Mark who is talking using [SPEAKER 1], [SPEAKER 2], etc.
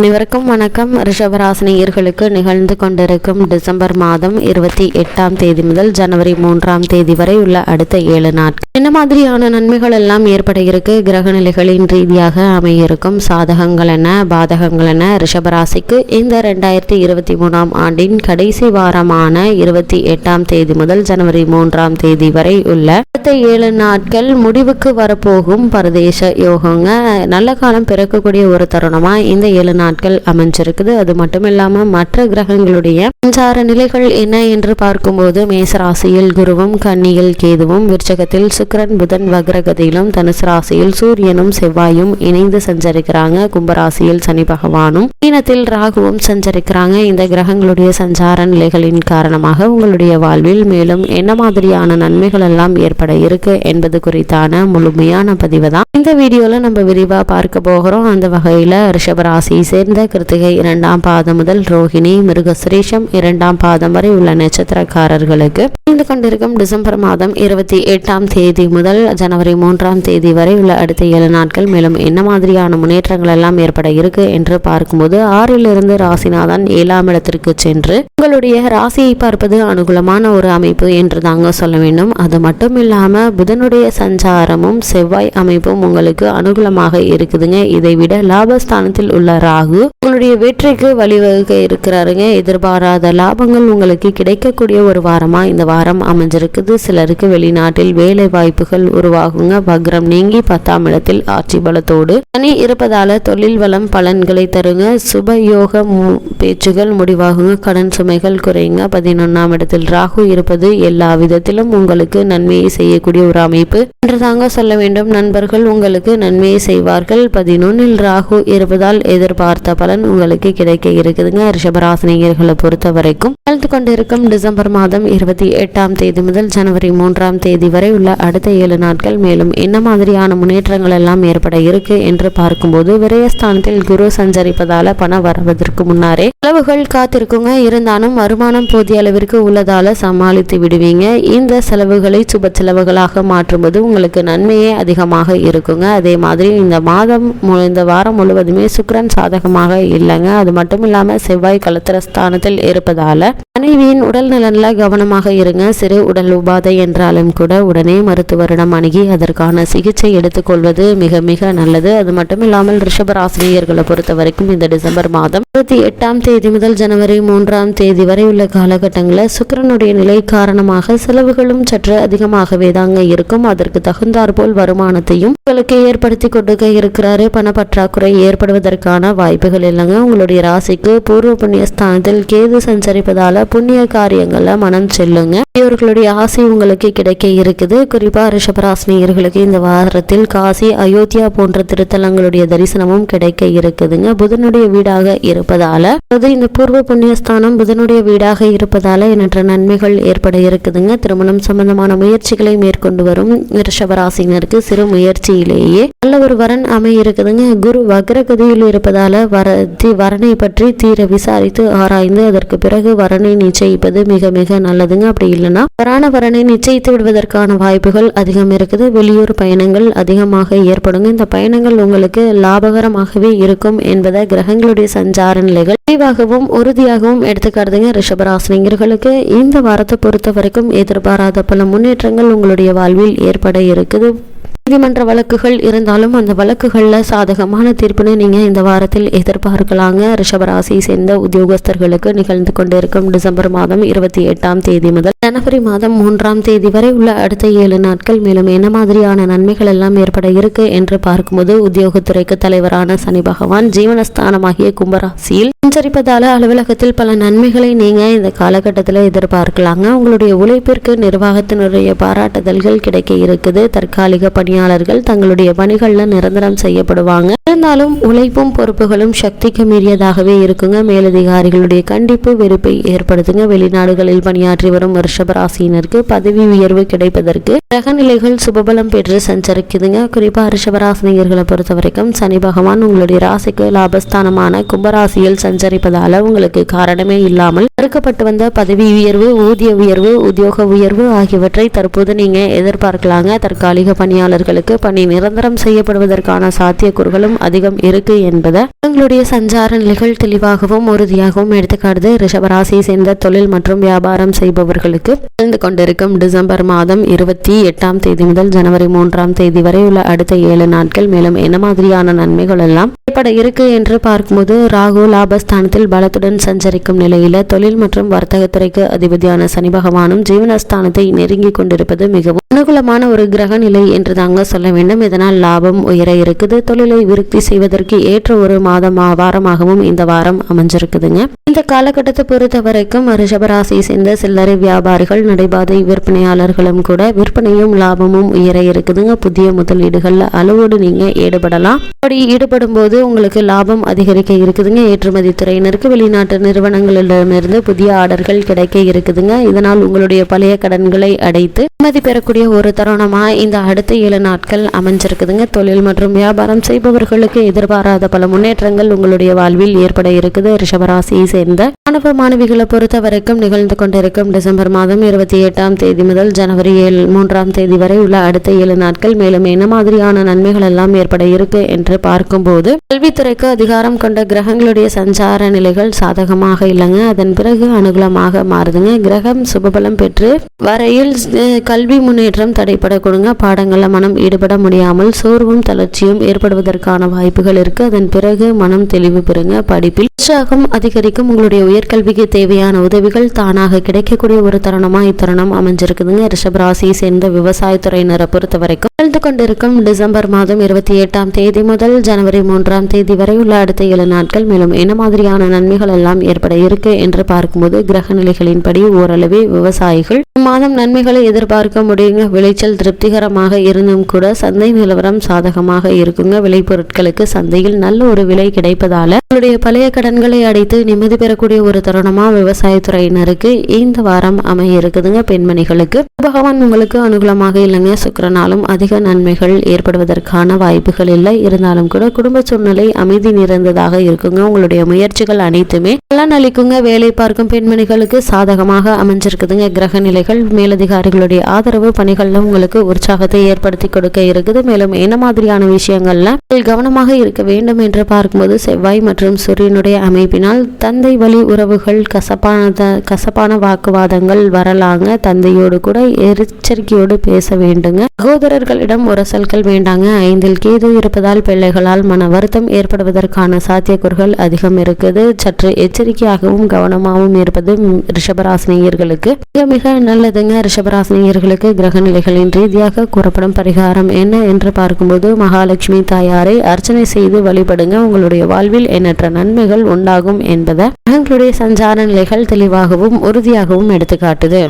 [SPEAKER 1] அனைவருக்கும் வணக்கம். ரிஷபராசினியர்களுக்கு நிகழ்ந்து கொண்டிருக்கும் டிசம்பர் மாதம் இருபத்தி எட்டாம் தேதி முதல் ஜனவரி மூன்றாம் தேதி வரை உள்ள அடுத்த ஏழு நாட்கள். என்ன மாதிரியான நன்மைகள் எல்லாம் ஏற்பட இருக்கு? கிரக நிலைகளின் ரீதியாக அமையிருக்கும் சாதகங்கள் என்ன? பாதகங்கள் என்ன? ரிஷபராசிக்கு இந்த ரெண்டாயிரத்தி இருபத்தி மூணாம் ஆண்டின் கடைசி வாரமான இருபத்தி எட்டாம் தேதி முதல் ஜனவரி மூன்றாம் தேதி வரை உள்ள அடுத்த ஏழு நாட்கள் முடிவுக்கு வரப்போகும் பரதேச யோகங்க. நல்ல காலம் பிறக்கக்கூடிய ஒரு தருணமா? இந்த ஏழு நாட்கள் அமைஞ்சிருக்குது. அது மட்டும் இல்லாமல் மற்ற கிரகங்களுடைய சஞ்சார நிலைகள் என்ன என்று பார்க்கும்போது மேசராசியில் குருவும் கன்னியில் கேதுவும் விருச்சகத்தில் சுக்கிரன் புதன் வக்ரகதியிலும் தனுசு ராசியில் சூரியனும் செவ்வாயும் இணைந்து சஞ்சரிக்கிறாங்க. கும்பராசியில் சனி பகவானும் மீனத்தில் ராகுவும் சஞ்சரிக்கிறாங்க. இந்த கிரகங்களுடைய சஞ்சார நிலைகளின் காரணமாக உங்களுடைய வாழ்வில் மேலும் என்ன மாதிரியான நன்மைகள் எல்லாம் ஏற்பட இருக்கு என்பது குறித்தான முழுமையான பதிவு தான் இந்த வீடியோல நம்ம விரிவா பார்க்க போகிறோம். அந்த வகையில ரிஷபராசி சேர்ந்த கிருத்திகை இரண்டாம் பாதம் முதல் ரோஹிணி மிருகசுரேஷம் இரண்டாம் பாதம் வரை உள்ள நட்சத்திரக்காரர்களுக்கு இருந்து கொண்டிருக்கும் டிசம்பர் மாதம் இருபத்தி எட்டாம் தேதி முதல் ஜனவரி மூன்றாம் தேதி வரை உள்ள அடுத்த ஏழு நாட்கள் மேலும் என்ன மாதிரியான முன்னேற்றங்கள் எல்லாம் ஏற்பட இருக்கு என்று பார்க்கும்போது ஆறிலிருந்து ராசிநாதன் ஏழாம் இடத்திற்கு சென்று உங்களுடைய ராசியை பார்ப்பது அனுகூலமான ஒரு அமைப்பு என்று தாங்க சொல்ல வேண்டும். அது மட்டும் இல்லாம புதனுடைய சஞ்சாரமும் செவ்வாய் அமைப்பும் உங்களுக்கு அனுகூலமாக இருக்குதுங்க. இதை விட லாபஸ்தானத்தில் உள்ள ரா ராகு உங்களுடைய வெற்றிக்கு வழிவகுக்க இருக்கிறாருங்க. எதிர்பாராத லாபங்கள் உங்களுக்கு கிடைக்கக்கூடிய ஒரு வாரமா? இந்த வாரம் அமைஞ்சிருக்குது. சிலருக்கு வெளிநாட்டில் வேலை வாய்ப்புகள் உருவாகுங்க. வக்ரம் நீங்கி பத்தாம் இடத்தில் ஆட்சி பலத்தோடு. தனி இருப்பதால தொழில் வளம் பலன்களை தருங்க. சுபயோக மு- பேச்சுகள் முடிவாகுங்க. கடன் சுமைகள் குறையுங்க. பதினொன்னாம் இடத்தில் ராகு இருப்பது எல்லா விதத்திலும் உங்களுக்கு நன்மையை செய்யக்கூடிய ஒரு அமைப்பு. என்று தாங்க சொல்ல வேண்டும். நண்பர்கள் உங்களுக்கு நன்மையை செய்வார்கள். பதினொன்னில் ராகு இருப்பதால் எதிர்பார்த்த பலன் உங்களுக்கு கிடைக்க இருக்குதுங்க. ரிஷபராசினியர்களை பொறுத்த வரைக்கும் கலந்து கொண்டிருக்கும் டிசம்பர் மாதம் இருபத்தி எட்டாம் தேதி முதல் ஜனவரி மூன்றாம் தேதி வரை உள்ள அடுத்த ஏழு நாட்கள் மேலும் என்ன மாதிரியான முன்னேற்றங்கள் எல்லாம் ஏற்பட இருக்கு என்று பார்க்கும்போது விரயஸ்தானத்தில் குரு சஞ்சரிப்பதால பணம் வருவதற்கு முன்னாரே செலவுகள் காத்திருக்குங்க. இருந்தாலும் வருமானம் போதிய அளவிற்கு உள்ளதால சமாளித்து விடுவீங்க. இந்த செலவுகளை சுப செலவுகளாக மாற்றும்போது உங்களுக்கு நன்மையே அதிகமாக இருக்குங்க. அதே மாதிரி இந்த மாதம் மு- இந்த வாரம் முழுவதுமே சுக்கிரன் சாதகமாக இல்லைங்க. அது மட்டும் இல்லாமல் செவ்வாய் கலத்திரஸ்தானத்தில் இருப்பதால மனைவியின் உடல் நலனில் கவனமாக இருங்க. சிறு உடல் உபாதை என்றாலும் கூட உடனே மருத்துவரிடம் அணுகி அதற்கான சிகிச்சை எடுத்துக்கொள்வது மிக மிக நல்லது. அது மட்டும் இல்லாமல் ரிஷபராசினியர்களை பொறுத்த வரைக்கும் இந்த டிசம்பர் மாதம் இருபத்தி எட்டாம் தேதி முதல் ஜனவரி மூன்றாம் தேதி வரை உள்ள காலகட்டங்களில் சுக்கிரனுடைய நிலை காரணமாக செலவுகளும் சற்று அதிகமாகவே தாங்க இருக்கும். அதற்கு தகுந்தாற்போல் வருமானத்தையும் உங்களுக்கு ஏற்படுத்தி கொடுக்க இருக்கிறாரு. பணப்பற்றாக்குறை ஏற்படுவதற்கான வாய்ப்புகள் இல்லைங்க. உங்களுடைய ராசிக்கு பூர்வ புண்ணிய ஸ்தானத்தில் கேது சஞ்சரிப்பதால புண்ணிய காரியங்கள்ல மனம் செல்லுங்க. இவர்களுடைய ஆசை உங்களுக்கு கிடைக்க இருக்குது. குறிப்பா ரிஷபராசினியர்களுக்கு இந்த வாரத்தில் காசி அயோத்தியா போன்ற திருத்தலங்களுடைய தரிசனமும் கிடைக்க இருக்குதுங்க. புதனுடைய வீடாக இருப்பதால அதாவது இந்த பூர்வ புண்ணியஸ்தானம் புதனுடைய வீடாக இருப்பதால எண்ணற்ற நன்மைகள் ஏற்பட இருக்குதுங்க. திருமணம் சம்பந்தமான முயற்சிகளை மேற்கொண்டு வரும் ரிஷபராசினருக்கு சிறு முயற்சியிலேயே நல்ல ஒரு வரன் அமைய இருக்குதுங்க. குரு வக்ரகதியில் இருப்பதால வர தி- வரனை பற்றி தீர விசாரித்து ஆராய்ந்து அதற்கு பிறகு வரனை நிச்சயிப்பது மிக மிக நல்லதுங்க. அப்படி இல்லைன்னா வரான வரனை நிச்சயித்து விடுவதற்கான வாய்ப்புகள் அதிகம் இருக்குது. வெளியூர் பயணங்கள் அதிகமாக ஏற்படுங்க. இந்த பயணங்கள் உங்களுக்கு லாபகரமாகவே இருக்கும் என்பதை கிரகங்களுடைய சஞ்சார நிலைகள் தெளிவாகவும் உறுதியாகவும் எடுத்துக்காட்டுதுங்க. ரிஷபராசினியர்களுக்கு இந்த வாரத்தை பொறுத்த வரைக்கும் எதிர்பாராத பல முன்னேற்றங்கள் உங்களுடைய வாழ்வில் ஏற்பட இருக்குது. நீதிமன்ற வழக்குகள் இருந்தாலும் அந்த வழக்குகளில் சாதகமான தீர்ப்பினை நீங்கள் இந்த வாரத்தில் எதிர்பார்க்கலாங்க. ரிஷபராசியை சேர்ந்த உத்தியோகஸ்தர்களுக்கு நிகழ்ந்து கொண்டிருக்கும் டிசம்பர் மாதம் இருபத்தி எட்டாம் தேதி முதல் ஜனவரி மாதம் மூன்றாம் தேதி வரை உள்ள அடுத்த ஏழு நாட்கள் மேலும் என்ன மாதிரியான நன்மைகள் எல்லாம் ஏற்பட இருக்கு என்று பார்க்கும்போது உத்தியோகத்துறைக்கு தலைவரான சனி பகவான் ஜீவனஸ்தானமாகிய கும்பராசியில் சஞ்சரிப்பதால அலுவலகத்தில் பல நன்மைகளை நீங்க இந்த காலகட்டத்தில் எதிர்பார்க்கலாங்க. உங்களுடைய உழைப்பிற்கு நிர்வாகத்தினுடைய பாராட்டுதல்கள் கிடைக்க இருக்குது. தற்காலிக பணியாளர்கள் தங்களுடைய பணிகளில் நிரந்தரம் செய்யப்படுவாங்க. இருந்தாலும் உழைப்பும் பொறுப்புகளும் சக்திக்கு மீறியதாகவே இருக்குங்க. மேலதிகாரிகளுடைய கண்டிப்பு வெறுப்பை ஏற்படுத்துங்க. வெளிநாடுகளில் பணியாற்றி வரும் ரிஷபராசியினருக்கு பதவி உயர்வு கிடைப்பதற்கு கிரகநிலைகள் சுபபலம் பெற்று சஞ்சரிக்குதுங்க. குறிப்பா ரிஷபராசினியர்களை பொறுத்த வரைக்கும் சனி பகவான் உங்களுடைய ராசிக்கு லாபஸ்தானமான கும்பராசியில் சஞ்சரிப்பதால உங்களுக்கு காரணமே இல்லாமல் மறுக்கப்பட்டு வந்த பதவி உயர்வு ஊதிய உயர்வு உத்தியோக உயர்வு ஆகியவற்றை தற்போது நீங்க எதிர்பார்க்கலாங்க. தற்காலிக பணியாளர்கள் அவர்களுக்கு பணி நிரந்தரம் செய்யப்படுவதற்கான சாத்தியக்கூறுகளும் அதிகம் இருக்கு என்பதை உங்களுடைய சஞ்சார நிலைகள் தெளிவாகவும் உறுதியாகவும் எடுத்துக்காட்டுது. ரிஷபராசியை சேர்ந்த தொழில் மற்றும் வியாபாரம் செய்பவர்களுக்கு இருந்து கொண்டிருக்கும் டிசம்பர் மாதம் இருபத்தி எட்டாம் தேதி முதல் ஜனவரி மூன்றாம் தேதி வரை உள்ள அடுத்த ஏழு நாட்கள். மேலும் என்ன மாதிரியான நன்மைகள் எல்லாம் ஏற்பட இருக்கு என்று பார்க்கும்போது ராகு லாபஸ்தானத்தில் பலத்துடன் சஞ்சரிக்கும் நிலையில தொழில் மற்றும் வர்த்தகத்துறைக்கு அதிபதியான சனி பகவானும் ஜீவனஸ்தானத்தை நெருங்கி கொண்டிருப்பது மிகவும் அனுகூலமான ஒரு கிரக நிலை என்று தாங்க சொல்ல வேண்டும். இதனால் லாபம் உயர இருக்குது. தொழிலை விருத்தி செய்வதற்கு ஏற்ற ஒரு மாதமா வாரமாகவும் இந்த வாரம் அமைஞ்சிருக்குதுங்க. இந்த காலகட்டத்தை பொறுத்த வரைக்கும் ரிஷபராசியை சேர்ந்த சில்லறை வியாபாரிகள் நடைபாதை விற்பனையாளர்களும் கூட விற்பனையும் லாபமும் உயர இருக்குதுங்க. புதிய முதலீடுகள்ல அளவோடு நீங்க ஈடுபடலாம். அப்படி ஈடுபடும் போது உங்களுக்கு லாபம் அதிகரிக்க இருக்குதுங்க. ஏற்றுமதி துறையினருக்கு வெளிநாட்டு நிறுவனங்களிடமிருந்து புதிய ஆர்டர்கள் கிடைக்க இருக்குதுங்க. இதனால் உங்களுடைய பழைய கடன்களை அடைத்து நிம்மதி பெறக்கூடிய ஒரு தருணமா இந்த அடுத்த ஏழு நாட்கள் அமைஞ்சிருக்குதுங்க. தொழில் மற்றும் வியாபாரம் செய்பவர்களுக்கு எதிர்பாராத பல முன்னேற்றங்கள் உங்களுடைய வாழ்வில் ஏற்பட இருக்குது. ரிஷபராசியை சேர்ந்த மாணவ மாணவிகளை பொறுத்த வரைக்கும் நிகழ்ந்து கொண்டிருக்கும் டிசம்பர் மாதம் இருபத்தி எட்டாம் தேதி முதல் ஜனவரி ஏழு மூன்றாம் தேதி வரை உள்ள அடுத்த ஏழு நாட்கள் மேலும் என்ன மாதிரியான நன்மைகள் எல்லாம் ஏற்பட இருக்கு என்று பார்க்கும்போது கல்வித்துறைக்கு அதிகாரம் கொண்ட கிரகங்களுடைய சஞ்சார நிலைகள் சாதகமாக இல்லைங்க. அதன் பிறகு அனுகூலமாக மாறுதுங்க. கிரகம் சுபபலம் பெற்று வரையில் கல்வி முன்னேற்றம் தடைப்பட கொடுங்க. பாடங்கள்ல மனம் ஈடுபட முடியாமல் சோர்வும் தளர்ச்சியும் ஏற்படுவதற்கான வாய்ப்புகள் இருக்கு. அதன் பிறகு மனம் தெளிவு பெறுங்க. படிப்பில் உற்சாகம் அதிகரிக்கும். உங்களுடைய உயர்கல்விக்கு தேவையான உதவிகள் தானாக கிடைக்கக்கூடிய ஒரு தருணமா இத்தருணம் அமைஞ்சிருக்குதுங்க. ரிஷபராசியை சேர்ந்த விவசாயத்துறையினரை பொறுத்த வரைக்கும் வாழ்ந்து கொண்டிருக்கும் டிசம்பர் மாதம் இருபத்தி எட்டாம் தேதி முதல் ஜனவரி மூன்றாம் தேதி வரை உள்ள அடுத்த ஏழு நாட்கள் மேலும் என்ன மாதிரியான நன்மைகள் எல்லாம் ஏற்பட இருக்கு என்று பார்க்கும்போது கிரக நிலைகளின்படி ஓரளவே விவசாயிகள் மாதம் நன்மைகளை எதிர்பார்க்க முடியுங்க. விளைச்சல் திருப்திகரமாக சமயம் கூட சந்தை நிலவரம் சாதகமாக இருக்குங்க. விளைபொருட்களுக்கு சந்தையில் நல்ல ஒரு விலை கிடைப்பதால உங்களுடைய பழைய கடன்களை அடைத்து நிம்மதி பெறக்கூடிய ஒரு தருணமா விவசாயத்துறையினருக்கு இந்த வாரம் அமைய இருக்குதுங்க பெண்மணிகளுக்கு. பகவான் உங்களுக்கு அனுகூலமாக இல்லைங்க. சுக்கிரனாலும் அதிக நன்மைகள் ஏற்படுவதற்கான வாய்ப்புகள் இல்லை. இருந்தாலும் கூட குடும்ப சூழ்நிலை அமைதி நிறைந்ததாக இருக்குங்க. உங்களுடைய முயற்சிகள் அனைத்துமே பலன் அளிக்குங்க. வேலை பார்க்கும் பெண்மணிகளுக்கு சாதகமாக அமைஞ்சிருக்குதுங்க. கிரக நிலைகள் மேலதிகாரிகளுடைய ஆதரவு பணிகள்ல உங்களுக்கு உற்சாகத்தை ஏற்படுத்தி கொடுக்க இருக்குது. மேலும் என்ன மாதிரியான விஷயங்கள்ல கவனமாக இருக்க வேண்டும் என்று பார்க்கும்போது செவ்வாய் மற்றும் சூரியனுடைய அமைப்பினால் தந்தை வழி உறவுகள் கசப்பான கசப்பான வாக்குவாதங்கள் வரலாங்க. தந்தையோடு கூட எச்சரிக்கையோடு பேச வேண்டுங்க. சகோதரர்களிடம் உரசல்கள் வேண்டாங்க. ஐந்தில் கேது இருப்பதால் பிள்ளைகளால் மன வருத்தம் ஏற்படுவதற்கான சாத்தியக்கூறுகள் அதிகம் இருக்குது. சற்று எச்சரிக்கையாகவும் கவனமாகவும் இருப்பது ரிஷபராசினியர்களுக்கு மிக மிக நல்லதுங்க. ரிஷபராசினியர்களுக்கு கிரக நிலைகளின் ரீதியாக கூறப்படும் பரிகாரம் என்ன என்று பார்க்கும்போது மகாலட்சுமி தாயாரை அர்ச்சனை செய்து வழிபடுங்க. உங்களுடைய வாழ்வில் எண்ணற்ற நன்மைகள் உண்டாகும் என்பதை கிரகங்களுடைய சஞ்சார நிலைகள் தெளிவாகவும் உறுதியாகவும் எடுத்துக்காட்டுது.